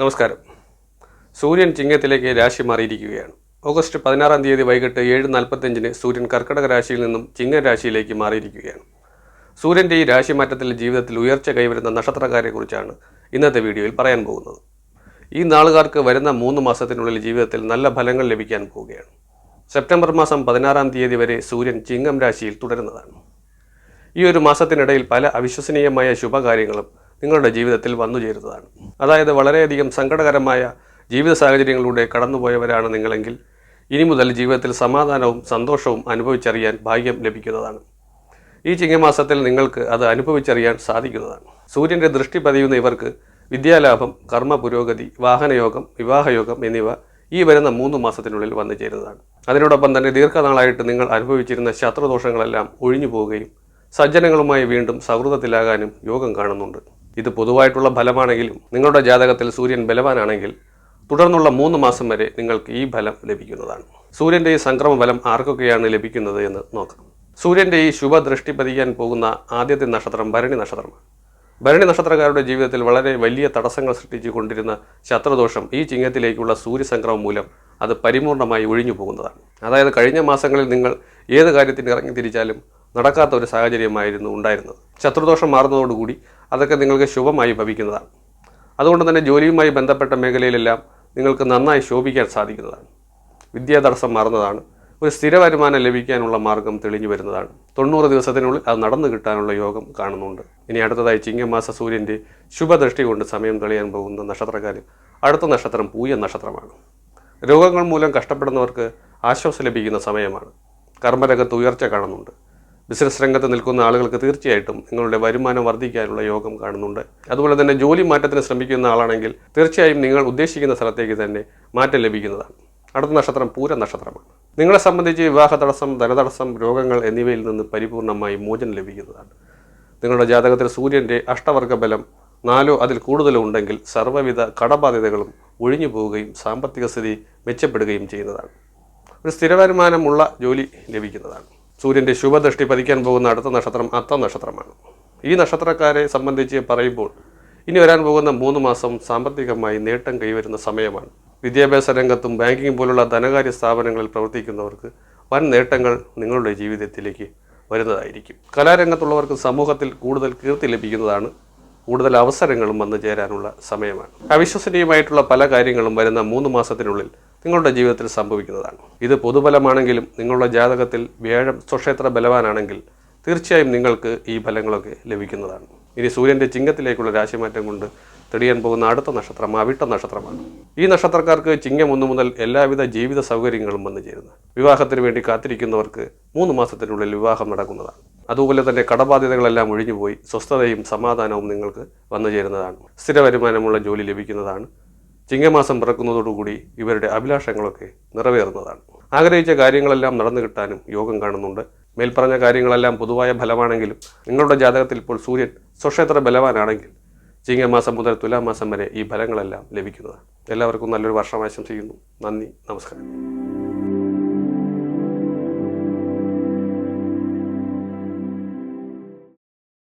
നമസ്കാരം. സൂര്യൻ ചിങ്ങത്തിലേക്ക് രാശി മാറിയിരിക്കുകയാണ്. ഓഗസ്റ്റ് പതിനാറാം തീയതി വൈകിട്ട് ഏഴ് നാൽപ്പത്തഞ്ചിന് സൂര്യൻ കർക്കടക രാശിയിൽ നിന്നും ചിങ്ങ രാശിയിലേക്ക് മാറിയിരിക്കുകയാണ്. സൂര്യന്റെ ഈ രാശി മാറ്റത്തിൽ ജീവിതത്തിൽ ഉയർച്ച കൈവരുന്ന നക്ഷത്രക്കാരെക്കുറിച്ചാണ് ഇന്നത്തെ വീഡിയോയിൽ പറയാൻ പോകുന്നത്. ഈ നാളുകാർക്ക് വരുന്ന മൂന്ന് മാസത്തിനുള്ളിൽ ജീവിതത്തിൽ നല്ല ഫലങ്ങൾ ലഭിക്കാൻ പോവുകയാണ്. സെപ്റ്റംബർ മാസം പതിനാറാം തീയതി വരെ സൂര്യൻ ചിങ്ങം രാശിയിൽ തുടരുന്നതാണ്. ഈ ഒരു മാസത്തിനിടയിൽ പല അവിശ്വസനീയമായ ശുഭകാര്യങ്ങളും നിങ്ങളുടെ ജീവിതത്തിൽ വന്നു ചേരുന്നതാണ്. അതായത് വളരെയധികം സങ്കടകരമായ ജീവിത സാഹചര്യങ്ങളിലൂടെ കടന്നുപോയവരാണ് നിങ്ങളെങ്കിൽ ഇനി മുതൽ ജീവിതത്തിൽ സമാധാനവും സന്തോഷവും അനുഭവിച്ചറിയാൻ ഭാഗ്യം ലഭിക്കുന്നതാണ്. ഈ ചിങ്ങമാസത്തിൽ നിങ്ങൾക്ക് അത് അനുഭവിച്ചറിയാൻ സാധിക്കുന്നതാണ്. സൂര്യന്റെ ദൃഷ്ടി പതിയുന്ന ഇവർക്ക് വിദ്യാലാഭം കർമ്മ പുരോഗതി വാഹനയോഗം വിവാഹയോഗം എന്നിവ ഈ വരുന്ന മൂന്ന് മാസത്തിനുള്ളിൽ വന്നു ചേരുന്നതാണ്. അതിനോടൊപ്പം തന്നെ ദീർഘനാളായിട്ട് നിങ്ങൾ അനുഭവിച്ചിരുന്ന ശത്രുദോഷങ്ങളെല്ലാം ഒഴിഞ്ഞു പോവുകയും സജ്ജനങ്ങളുമായി വീണ്ടും സൗഹൃദത്തിലാകാനും യോഗം കാണുന്നുണ്ട്. ഇത് പൊതുവായിട്ടുള്ള ഫലമാണെങ്കിലും നിങ്ങളുടെ ജാതകത്തിൽ സൂര്യൻ ബലവാനാണെങ്കിൽ തുടർന്നുള്ള മൂന്ന് മാസം വരെ നിങ്ങൾക്ക് ഈ ഫലം ലഭിക്കുന്നതാണ്. സൂര്യന്റെ ഈ സംക്രമ ഫലം ആർക്കൊക്കെയാണ് ലഭിക്കുന്നത് എന്ന് നോക്കാം. സൂര്യന്റെ ഈ ശുഭദൃഷ്ടി പതിക്കാൻ പോകുന്ന ആദ്യത്തെ നക്ഷത്രം ഭരണി നക്ഷത്രമാണ്. ഭരണി നക്ഷത്രക്കാരുടെ ജീവിതത്തിൽ വളരെ വലിയ തടസ്സങ്ങൾ സൃഷ്ടിച്ചു കൊണ്ടിരുന്ന ശത്രുദോഷം ഈ ചിങ്ങത്തിലേക്കുള്ള സൂര്യസംക്രമം മൂലം അത് പരിപൂർണമായി ഒഴിഞ്ഞു പോകുന്നതാണ്. അതായത് കഴിഞ്ഞ മാസങ്ങളിൽ നിങ്ങൾ ഏത് കാര്യത്തിന് ഇറങ്ങി തിരിച്ചാലും നടക്കാത്ത ഒരു സാഹചര്യമായിരുന്നു ഉണ്ടായിരുന്നത്. ശത്രുദോഷം മാറുന്നതോടുകൂടി അതൊക്കെ നിങ്ങൾക്ക് ശുഭമായി ഭവിക്കുന്നതാണ്. അതുകൊണ്ട് തന്നെ ജോലിയുമായി ബന്ധപ്പെട്ട മേഖലയിലെല്ലാം നിങ്ങൾക്ക് നന്നായി ശോഭിക്കാൻ സാധിക്കുന്നതാണ്. വിദ്യാ തടസ്സം മാറുന്നതാണ്. ഒരു സ്ഥിര വരുമാനം ലഭിക്കാനുള്ള മാർഗം തെളിഞ്ഞു വരുന്നതാണ്. തൊണ്ണൂറ് ദിവസത്തിനുള്ളിൽ അത് നടന്നു കിട്ടാനുള്ള യോഗം കാണുന്നുണ്ട്. ഇനി അടുത്തതായി ചിങ്ങമാസ സൂര്യന്റെ ശുഭദൃഷ്ടി കൊണ്ട് സമയം തെളിയാൻ പോകുന്ന നക്ഷത്രക്കാരിൽ അടുത്ത നക്ഷത്രം പൂയ നക്ഷത്രമാണ്. രോഗങ്ങൾ മൂലം കഷ്ടപ്പെടുന്നവർക്ക് ആശ്വാസം ലഭിക്കുന്ന സമയമാണ്. കർമ്മരംഗത്ത് ഉയർച്ച കാണുന്നുണ്ട്. ബിസിനസ് രംഗത്ത് നിൽക്കുന്ന ആളുകൾക്ക് തീർച്ചയായിട്ടും നിങ്ങളുടെ വരുമാനം വർദ്ധിക്കാനുള്ള യോഗം കാണുന്നുണ്ട്. അതുപോലെ തന്നെ ജോലി മാറ്റത്തിന് ശ്രമിക്കുന്ന ആളാണെങ്കിൽ തീർച്ചയായും നിങ്ങൾ ഉദ്ദേശിക്കുന്ന സ്ഥലത്തേക്ക് തന്നെ മാറ്റം ലഭിക്കുന്നതാണ്. അടുത്ത നക്ഷത്രം പൂര നക്ഷത്രമാണ്. നിങ്ങളെ സംബന്ധിച്ച് വിവാഹ തടസ്സം ധനതടസ്സം രോഗങ്ങൾ എന്നിവയിൽ നിന്ന് പരിപൂർണമായി മോചനം ലഭിക്കുന്നതാണ്. നിങ്ങളുടെ ജാതകത്തിൽ സൂര്യന്റെ അഷ്ടവർഗ ബലം നാലോ അതിൽ കൂടുതലോ ഉണ്ടെങ്കിൽ സർവവിധ കടബാധ്യതകളും ഒഴിഞ്ഞു പോവുകയും സാമ്പത്തിക സ്ഥിതി മെച്ചപ്പെടുകയും ചെയ്യുന്നതാണ്. ഒരു സ്ഥിരവരുമാനമുള്ള ജോലി ലഭിക്കുന്നതാണ്. സൂര്യന്റെ ശുഭദൃഷ്ടി പതിക്കാൻ പോകുന്ന അടുത്ത നക്ഷത്രം അത്ത നക്ഷത്രമാണ്. ഈ നക്ഷത്രക്കാരെ സംബന്ധിച്ച് പറയുമ്പോൾ ഇനി വരാൻ പോകുന്ന മൂന്ന് മാസം സാമ്പത്തികമായി നേട്ടം കൈവരുന്ന സമയമാണ്. വിദ്യാഭ്യാസ രംഗത്തും ബാങ്കിങ് പോലുള്ള ധനകാര്യ സ്ഥാപനങ്ങളിൽ പ്രവർത്തിക്കുന്നവർക്ക് വൻ നേട്ടങ്ങൾ നിങ്ങളുടെ ജീവിതത്തിലേക്ക് വരുന്നതായിരിക്കും. കലാരംഗത്തുള്ളവർക്ക് സമൂഹത്തിൽ കൂടുതൽ കീർത്തി ലഭിക്കുന്നതാണ് കൂടുതൽ അവസരങ്ങളും വന്നു ചേരാനുള്ള സമയമാണ്. അവിശ്വസനീയമായിട്ടുള്ള പല കാര്യങ്ങളും വരുന്ന മൂന്ന് മാസത്തിനുള്ളിൽ നിങ്ങളുടെ ജീവിതത്തിൽ സംഭവിക്കുന്നതാണ്. ഇത് പൊതുബലമാണെങ്കിലും നിങ്ങളുടെ ജാതകത്തിൽ വ്യാഴം സ്വക്ഷേത്ര ബലവാനാണെങ്കിൽ തീർച്ചയായും നിങ്ങൾക്ക് ഈ ഫലങ്ങളൊക്കെ ലഭിക്കുന്നതാണ്. ഇനി സൂര്യന്റെ ചിങ്ങത്തിലേക്കുള്ള രാശിമാറ്റം കൊണ്ട് തെളിയാൻ പോകുന്ന അടുത്ത നക്ഷത്രം അവിട്ട നക്ഷത്രമാണ്. ഈ നക്ഷത്രക്കാർക്ക് ചിങ്ങം ഒന്നു മുതൽ എല്ലാവിധ ജീവിത സൗകര്യങ്ങളും വന്നു ചേരുന്നു. വിവാഹത്തിന് വേണ്ടി കാത്തിരിക്കുന്നവർക്ക് മൂന്ന് മാസത്തിനുള്ളിൽ വിവാഹം നടക്കുന്നതാണ്. അതുപോലെ തന്നെ കടബാധ്യതകളെല്ലാം ഒഴിഞ്ഞുപോയി സ്വസ്ഥതയും സമാധാനവും നിങ്ങൾക്ക് വന്നു ചേരുന്നതാണ്. സ്ഥിര വരുമാനമുള്ള ജോലി ലഭിക്കുന്നതാണ്. ചിങ്ങമാസം പിറക്കുന്നതോടുകൂടി ഇവരുടെ അഭിലാഷങ്ങളൊക്കെ നിറവേറുന്നതാണ്. ആഗ്രഹിച്ച കാര്യങ്ങളെല്ലാം നടന്നു കിട്ടാനും യോഗം കാണുന്നുണ്ട്. മേൽപ്പറഞ്ഞ കാര്യങ്ങളെല്ലാം പൊതുവായ ഫലമാണെങ്കിലും നിങ്ങളുടെ ജാതകത്തിൽ ഇപ്പോൾ സൂര്യൻ സ്വക്ഷേത്ര ബലവാനാണെങ്കിൽ ചിങ്ങമാസം മുതൽ തുലാമാസം വരെ ഈ ഫലങ്ങളെല്ലാം ലഭിക്കുന്നതാണ്. എല്ലാവർക്കും നല്ലൊരു വർഷം ആശംസിക്കുന്നു നന്ദി. നമസ്കാരം.